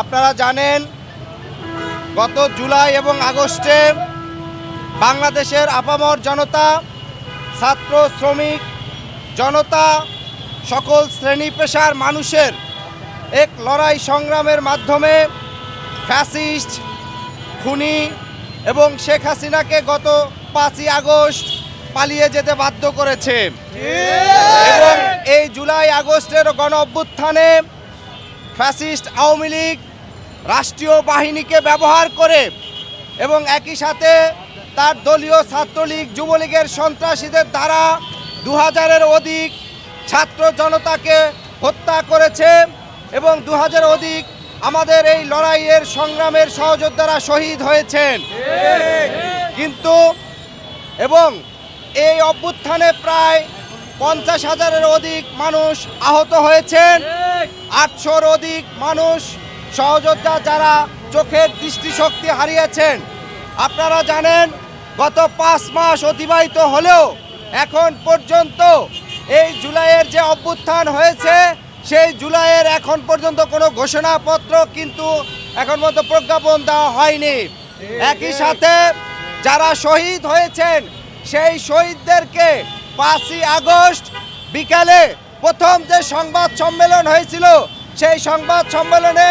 আপনারা জানেন গত জুলাই এবং আগস্টে বাংলাদেশের আপামর জনতা ছাত্র শ্রমিক জনতা সকল শ্রেণি পেশার মানুষের এক লড়াই সংগ্রামের মাধ্যমে ফ্যাসিস্ট খুনি এবং শেখ হাসিনাকে গত পাঁচই আগস্ট পালিয়ে যেতে বাধ্য করেছে। এবং এই জুলাই আগস্টের গণ অভ্যুত্থানে ফ্যাসিস্ট আওয়ামী লীগ রাষ্ট্রীয় বাহিনীকে ব্যবহার করে এবং একই সাথে তার দলীয় ছাত্রলীগ, যুবলীগের সন্ত্রাসীদের দ্বারা দু হাজারের অধিক ছাত্র জনতাকে হত্যা করেছে এবং দু হাজার অধিক আমাদের এই লড়াইয়ের সংগ্রামের সহযোদ্ধারা শহীদ হয়েছেন। কিন্তু এবং এই অভ্যুত্থানে প্রায় পঞ্চাশ হাজারের অধিক মানুষ আহত হয়েছেন। আটশোর অধিক মানুষ সহযোদ্ধা যারা চোখের দৃষ্টিশক্তি হারিয়েছেন। আপনারা জানেন, গত পাঁচ মাস অতিবাহিত হলেও এখন পর্যন্ত এই জুলাইয়ের যে অভ্যুত্থান হয়েছে, সেই জুলাইয়ের এখন পর্যন্ত কোনো ঘোষণাপত্র কিন্তু এখন মতো প্রজ্ঞাপন দেওয়া হয়নি। একই সাথে যারা শহীদ হয়েছেন, সেই শহীদদেরকে পাঁচই আগস্ট বিকালে প্রথম যে সংবাদ সম্মেলন হয়েছিল, সেই সংবাদ সম্মেলনে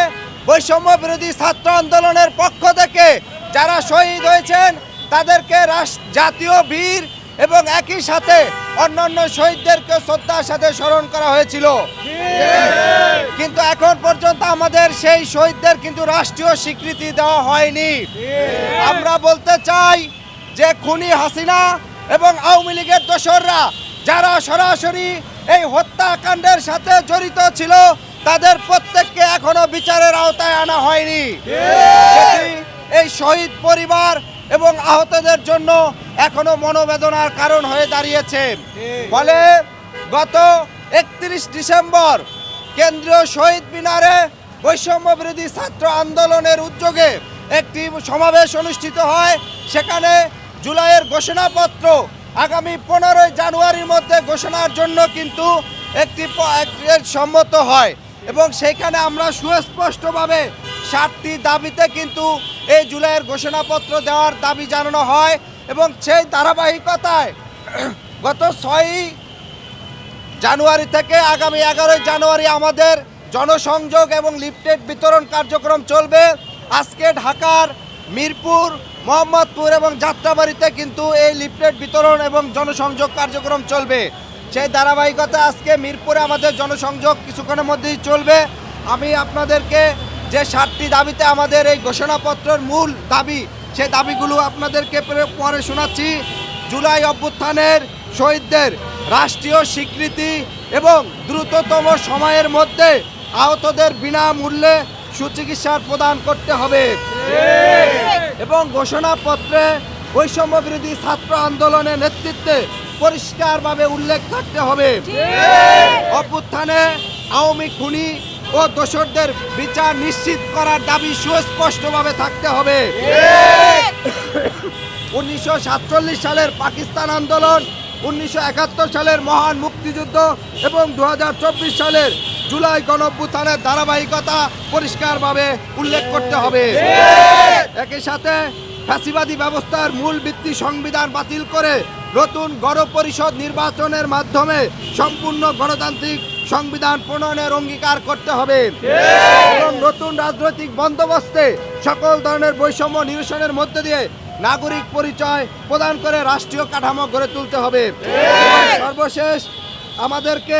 বৈষম্য বিরোধী ছাত্র আন্দোলনের পক্ষ থেকে যারা শহীদ হয়েছেন, তাদেরকে জাতীয় বীর এবং একই সাথে অন্যান্য শহীদদেরকে শ্রদ্ধার সাথে স্মরণ করা হয়েছিল। কিন্তু এখন পর্যন্ত আমাদের সেই শহীদদের কিন্তু রাষ্ট্রীয় স্বীকৃতি দেওয়া হয়নি। আমরা বলতে চাই যে খুনি হাসিনা এবং আওয়ামী লীগের দোসররা, যারা সরাসরি এই হত্যাকাণ্ডের সাথে জড়িত ছিল তাদের প্রত্যেককে এখনও বিচারের আওতায় আনা হয়নি। এই শহীদ পরিবার এবং আহতদের জন্য এখনও মনোবেদনার কারণ হয়ে দাঁড়িয়েছে। ফলে গত একত্রিশ ডিসেম্বর কেন্দ্রীয় শহীদ মিনারে বৈষম্য বিরোধী ছাত্র আন্দোলনের উদ্যোগে একটি সমাবেশ অনুষ্ঠিত হয়। সেখানে জুলাইয়ের ঘোষণাপত্র আগামী পনেরোই জানুয়ারির মধ্যে ঘোষণার জন্য কিন্তু একটি সম্মত হয় এবং সেইখানে আমরা সুস্পষ্টভাবে সাতটি দাবিতে কিন্তু এই জুলাইয়ের ঘোষণাপত্র দেওয়ার দাবি জানানো হয় এবং সেই ধারাবাহিকতায় গত ছয়ই জানুয়ারি থেকে আগামী এগারোই জানুয়ারি আমাদের জনসংযোগ এবং লিফটেড বিতরণ কার্যক্রম চলবে। আজকে ঢাকার মিরপুর মোহাম্মদপুর এবং যাত্রাবাড়িতে কিন্তু এই লিফটেড বিতরণ এবং জনসংযোগ কার্যক্রম চলবে। সেই ধারাবাহিকতা আজকে মিরপুরে আমাদের জনসংযোগ কিছুক্ষণের মধ্যেই চলবে। আমি আপনাদেরকে যে সাতটি দাবিতে আমাদের এই ঘোষণাপত্রের মূল দাবি, সেই দাবিগুলো আপনাদেরকে পরে শোনাচ্ছি। জুলাই অভ্যুত্থানের শহীদদের রাষ্ট্রীয় স্বীকৃতি এবং দ্রুততম সময়ের মধ্যে আহতদের বিনামূল্যে সুচিকিৎসার প্রদান করতে হবে। এবং ঘোষণাপত্রে বৈষম্য বিরোধী ছাত্র আন্দোলনের নেতৃত্বে পরিষ্কারভাবে উল্লেখ থাকতে হবে। অভ্যুত্থানে আওয়ামী খুনি ও দোসরদের বিচার নিশ্চিত করার দাবি সুস্পষ্টভাবে থাকতে হবে। উনিশশো সাতচল্লিশ সালের পাকিস্তান আন্দোলন, উনিশশো একাত্তর সালের মহান মুক্তিযুদ্ধ এবং দু হাজার চব্বিশ সালের জুলাই গণঅভ্যুত্থানের ধারাবাহিকতা পরিষ্কারভাবে উল্লেখ করতে হবে। একই সাথে ফ্যাসিবাদী ব্যবস্থার মূল ভিত্তি সংবিধান বাতিল করে নতুন গণপরিষদ নির্বাচনের মাধ্যমে সম্পূর্ণ গণতান্ত্রিক সংবিধান প্রণয়নের অঙ্গীকার করতে হবে। এবং নতুন রাজনৈতিক বন্দোবস্তে সকল ধরনের বৈষম্য নিরসনের মধ্যে দিয়ে নাগরিক পরিচয় প্রদান করে রাষ্ট্রীয় কাঠামো গড়ে তুলতে হবে। সর্বশেষ আমাদেরকে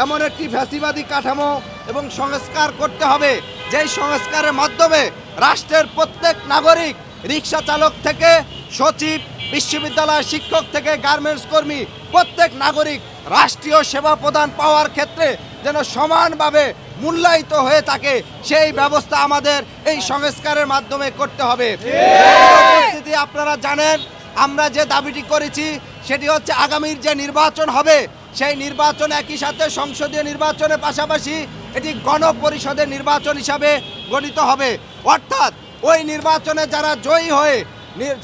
এমন একটি ফ্যাসিবাদী কাঠামো এবং সংস্কার করতে হবে, যেই সংস্কারের মাধ্যমে রাষ্ট্রের প্রত্যেক নাগরিক, রিক্সা চালক থেকে, সচিব বিশ্ববিদ্যালয় শিক্ষক থেকে, গার্মেন্টস কর্মী, প্রত্যেক নাগরিক রাষ্ট্রীয় সেবা প্রদান পাওয়ার ক্ষেত্রে যেন সমানভাবে মূল্যায়িত হয়ে থাকে, সেই ব্যবস্থা আমাদের এই সংস্কারের মাধ্যমে করতে হবে। আপনারা জানেন, আমরা যে দাবিটি করেছি, সেটি হচ্ছে আগামীর যে নির্বাচন হবে সেই নির্বাচন একই সাথে সংসদীয় নির্বাচনের পাশাপাশি এটি গণপরিষদের নির্বাচন হিসাবে গণিত হবে। অর্থাৎ ওই নির্বাচনে যারা জয়ী হয়ে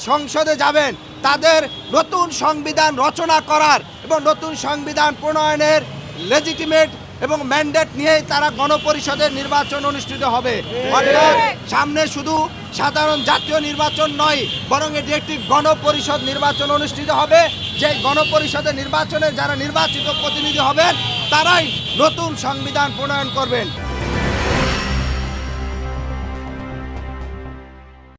সংসদে যাবেন, তাদের নতুন সংবিধান রচনা করার এবং নতুন সংবিধান প্রণয়নের লেজিটিমেট এবং ম্যান্ডেট নিয়েই তারা গণপরিষদের নির্বাচন অনুষ্ঠিত হবে। অর্থাৎ সামনে শুধু সাধারণ জাতীয় নির্বাচন নয়, বরং এটি একটি গণপরিষদ নির্বাচন অনুষ্ঠিত হবে। যে গণপরিষদের নির্বাচনে যারা নির্বাচিত প্রতিনিধি হবেন, তারাই নতুন সংবিধান প্রণয়ন করবেন।